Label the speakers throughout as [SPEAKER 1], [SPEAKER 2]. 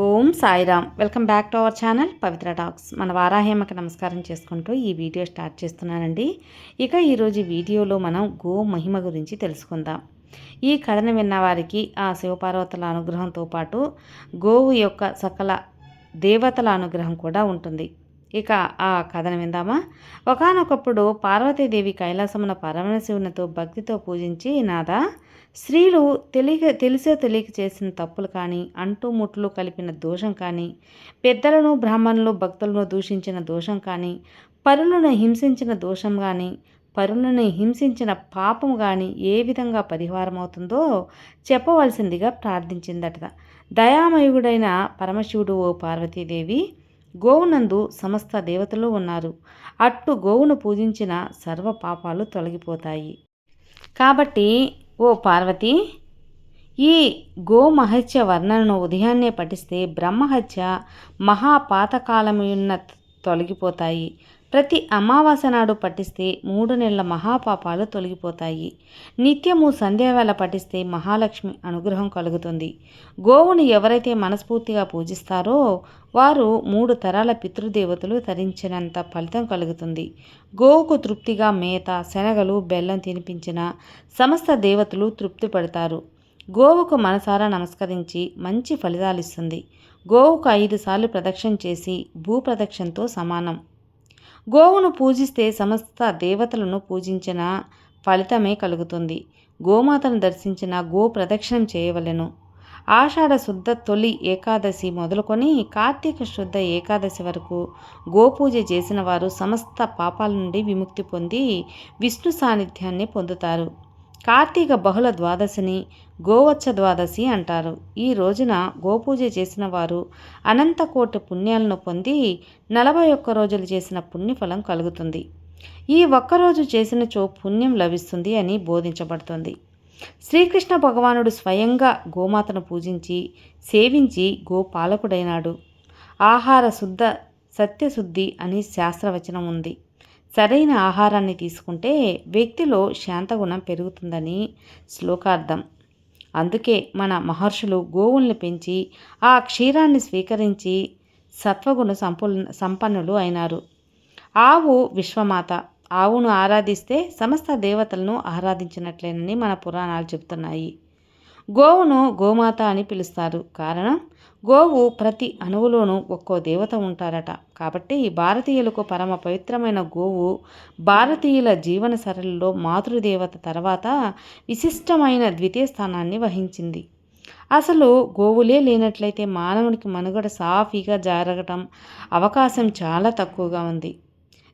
[SPEAKER 1] Om Sairam. Welcome back to our channel Pavitra talks. మన వారాహేమకి నమస్కారం చేసుకుంటూ ఈ వీడియో స్టార్ట్ చేస్తున్నానండి. ఇక ఈరోజు వీడియోలో మనం గో మహిమ గురించి తెలుసుకుందాం. ఈ కథను విన్న వారికి ఆ శివపార్వతుల అనుగ్రహంతో పాటు గోవు యొక్క సకల దేవతల అనుగ్రహం కూడా ఉంటుంది. ఇక ఆ కథను విందామా? ఒకనొకప్పుడు పార్వతీదేవి కైలాసమున పరమశివునితో భక్తితో పూజించి నాదా స్త్రీలు తెలియ తెలిసో తెలియక చేసిన తప్పులు కానీ అంటూ ముట్లు కలిపిన దోషం కానీ పెద్దలను బ్రాహ్మణులు భక్తులను దూషించిన దోషం కానీ పరులను హింసించిన దోషం కానీ పరులను హింసించిన పాపం కానీ ఏ విధంగా పరిహారం అవుతుందో చెప్పవలసిందిగా ప్రార్థించిందట. దయామయుడైన పరమశివుడు ఓ పార్వతీదేవి గోవునందు సమస్త దేవతలు ఉన్నారు. అట్టు గోవును పూజించిన సర్వ పాపాలు తొలగిపోతాయి. కాబట్టి ఓ పార్వతి ఈ గోమహత్య వర్ణనను ఉదయాన్నే పఠిస్తే బ్రహ్మహత్య మహాపాతకాలమున్న తొలగిపోతాయి. ప్రతి అమావాస్య నాడు పఠిస్తే మూడు నెలల మహాపాపాలు తొలగిపోతాయి. నిత్యము సంధ్యావేళ పఠిస్తే మహాలక్ష్మి అనుగ్రహం కలుగుతుంది. గోవును ఎవరైతే మనస్ఫూర్తిగా పూజిస్తారో వారు మూడు తరాల పితృదేవతలు తరించినంత ఫలితం కలుగుతుంది. గోవుకు తృప్తిగా మేత శనగలు బెల్లం తినిపించిన సమస్త దేవతలు తృప్తి పడతారు గోవుకు మనసారా నమస్కరించి మంచి ఫలితాలు ఇస్తుంది. గోవుకు ఐదు సార్లు ప్రదక్షిణ చేసి భూప్రదక్షిణతో సమానం. గోవును పూజిస్తే సమస్త దేవతలను పూజించిన ఫలితమే కలుగుతుంది. గోమాతను దర్శించిన గో ప్రదక్షిణం చేయవలెను. ఆషాఢ శుద్ధ తొలి ఏకాదశి మొదలుకొని కార్తీక శుద్ధ ఏకాదశి వరకు గోపూజ చేసిన వారు సమస్త పాపాల నుండి విముక్తి పొంది విష్ణు సాన్నిధ్యాన్ని పొందుతారు. కార్తీక బహుళ ద్వాదశిని గోవచ్చ ద్వాదశి అంటారు. ఈ రోజున గోపూజ చేసిన వారు అనంతకోటి పుణ్యాలను పొంది నలభై ఒక్క రోజులు చేసిన పుణ్యఫలం కలుగుతుంది. ఈ ఒక్కరోజు చేసినచో పుణ్యం లభిస్తుంది అని బోధించబడుతుంది. శ్రీకృష్ణ భగవానుడు స్వయంగా గోమాతను పూజించి సేవించి గోపాలకుడైనాడు. ఆహార శుద్ధ సత్యశుద్ధి అని శాస్త్రవచనం ఉంది. సరైన ఆహారాన్ని తీసుకుంటే వ్యక్తిలో శాంతగుణం పెరుగుతుందని శ్లోకార్థం. అందుకే మన మహర్షులు గోవుల్ని పెంచి ఆ క్షీరాన్ని స్వీకరించి సత్వగుణ సంపు సంపన్నులు అయినారు. ఆవు విశ్వమాత. ఆవును ఆరాధిస్తే సమస్త దేవతలను ఆరాధించినట్లేనని మన పురాణాలు చెబుతున్నాయి. గోవును గోమాత అని పిలుస్తారు. కారణం? గోవు ప్రతి అణువులోనూ ఒక్కో దేవత ఉంటారట. కాబట్టి భారతీయులకు పరమ పవిత్రమైన గోవు భారతీయుల జీవన సరళిలో మాతృదేవత తర్వాత విశిష్టమైన ద్వితీయ స్థానాన్ని వహించింది. అసలు గోవులే లేనట్లయితే మానవునికి మనుగడ సాఫీగా జరగటం అవకాశం చాలా తక్కువగా ఉంది.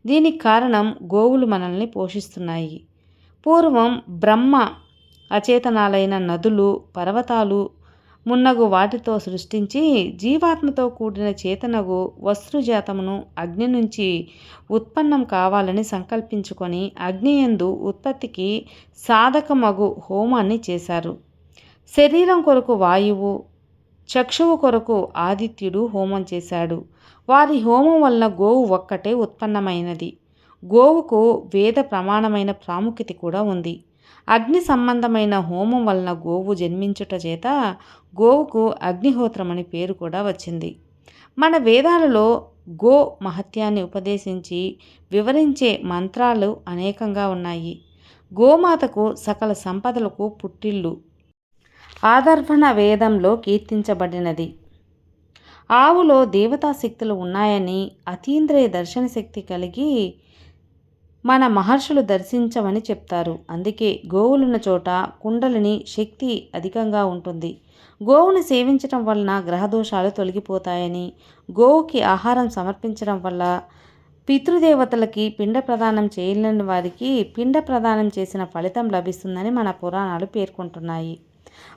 [SPEAKER 1] దీనికి కారణం గోవులు మనల్ని పోషిస్తున్నాయి. పూర్వం బ్రహ్మ అచేతనాలైన నదులు పర్వతాలు మున్నగు వాటితో సృష్టించి జీవాత్మతో కూడిన చేతనగు వస్త్రుజాతమును అగ్ని నుంచి ఉత్పన్నం కావాలని సంకల్పించుకొని అగ్నియందు ఉత్పత్తికి సాధకమగు హోమాన్ని చేశారు. శరీరం కొరకు వాయువు చక్షువు కొరకు ఆదిత్యుడు హోమం చేశాడు. వారి హోమం వలన గోవు ఒక్కటే ఉత్పన్నమైనది. గోవుకు వేద ప్రమాణమైన ప్రాముఖ్యత కూడా ఉంది. అగ్ని సంబంధమైన హోమం వలన గోవు జన్మించుట చేత గోవుకు అగ్నిహోత్రం అని పేరు కూడా వచ్చింది. మన వేదాలలో గో మహత్యాన్ని ఉపదేశించి వివరించే మంత్రాలు అనేకంగా ఉన్నాయి. గోమాతకు సకల సంపదలకు పుట్టిల్లు. ఆదర్భణ వేదంలో కీర్తించబడినది. ఆవులో దేవతాశక్తులు ఉన్నాయని అతీంద్రియ దర్శన శక్తి కలిగి మన మహర్షులు దర్శించమని చెప్తారు. అందుకే గోవులున్న చోట కుండలిని శక్తి అధికంగా ఉంటుంది. గోవును సేవించడం వలన గ్రహదోషాలు తొలగిపోతాయని గోవుకి ఆహారం సమర్పించడం వల్ల పితృదేవతలకి పిండ ప్రదానం చేయలేని వారికి పిండ ప్రదానం చేసిన ఫలితం లభిస్తుందని మన పురాణాలు పేర్కొంటున్నాయి.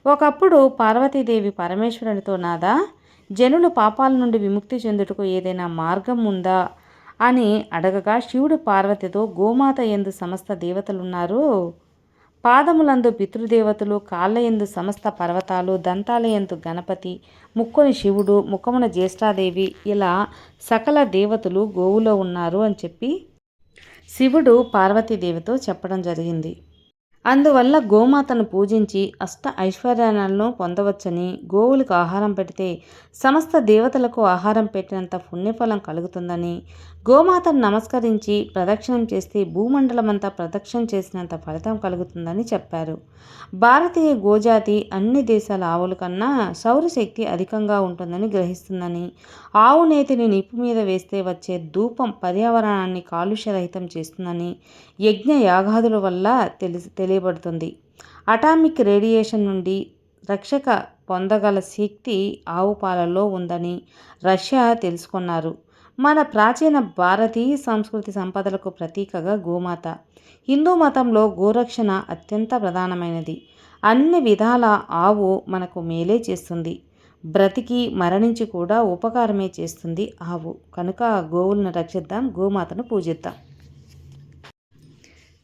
[SPEAKER 1] ఒకప్పుడు పార్వతీదేవి పరమేశ్వరునితో నాదా జనులు పాపాల నుండి విముక్తి చెందుటకు ఏదైనా మార్గం ఉందా? అని అడగగా శివుడు పార్వతితో గోమాత ఎందు సమస్త దేవతలున్నారు. పాదములందు పితృదేవతలు కాళ్ళ ఎందు సమస్త పర్వతాలు దంతాల ఎందు గణపతి ముక్కుని శివుడు ముఖమున జ్యేష్ఠాదేవి ఇలా సకల దేవతలు గోవులో ఉన్నారు అని చెప్పి శివుడు పార్వతీదేవితో చెప్పడం జరిగింది. అందువల్ల గోమాతను పూజించి అష్ట ఐశ్వర్యాలను పొందవచ్చని గోవులకు ఆహారం పెడితే సమస్త దేవతలకు ఆహారం పెట్టినంత పుణ్యఫలం కలుగుతుందని గోమాతను నమస్కరించి ప్రదక్షిణం చేస్తే భూమండలమంతా ప్రదక్షిణం చేసినంత ఫలితం కలుగుతుందని చెప్పారు. భారతీయ గోజాతి అన్ని దేశాల ఆవుల కన్నా సౌరశక్తి అధికంగా ఉంటుందని గ్రహిస్తుందని ఆవు నేతిని నిప్పు మీద వేస్తే వచ్చే ధూపం పర్యావరణాన్ని కాలుష్యరహితం చేస్తుందని యజ్ఞ యాగాదుల వల్ల తెలిసి తెలియబడుతుంది. అటామిక్ రేడియేషన్ నుండి రక్షక పొందగల శక్తి ఆవు పాలలో ఉందని రష్యా తెలుసుకున్నారు. మన ప్రాచీన భారతీయ సంస్కృతి సంపదలకు ప్రతీకగా గోమాత. హిందూ మతంలో గోరక్షణ అత్యంత ప్రధానమైనది. అన్ని విధాల ఆవు మనకు మేలే చేస్తుంది. బ్రతికి మరణించి కూడా ఉపకారమే చేస్తుంది ఆవు. కనుక గోవులను రక్షిద్దాం గోమాతను పూజిద్దాం.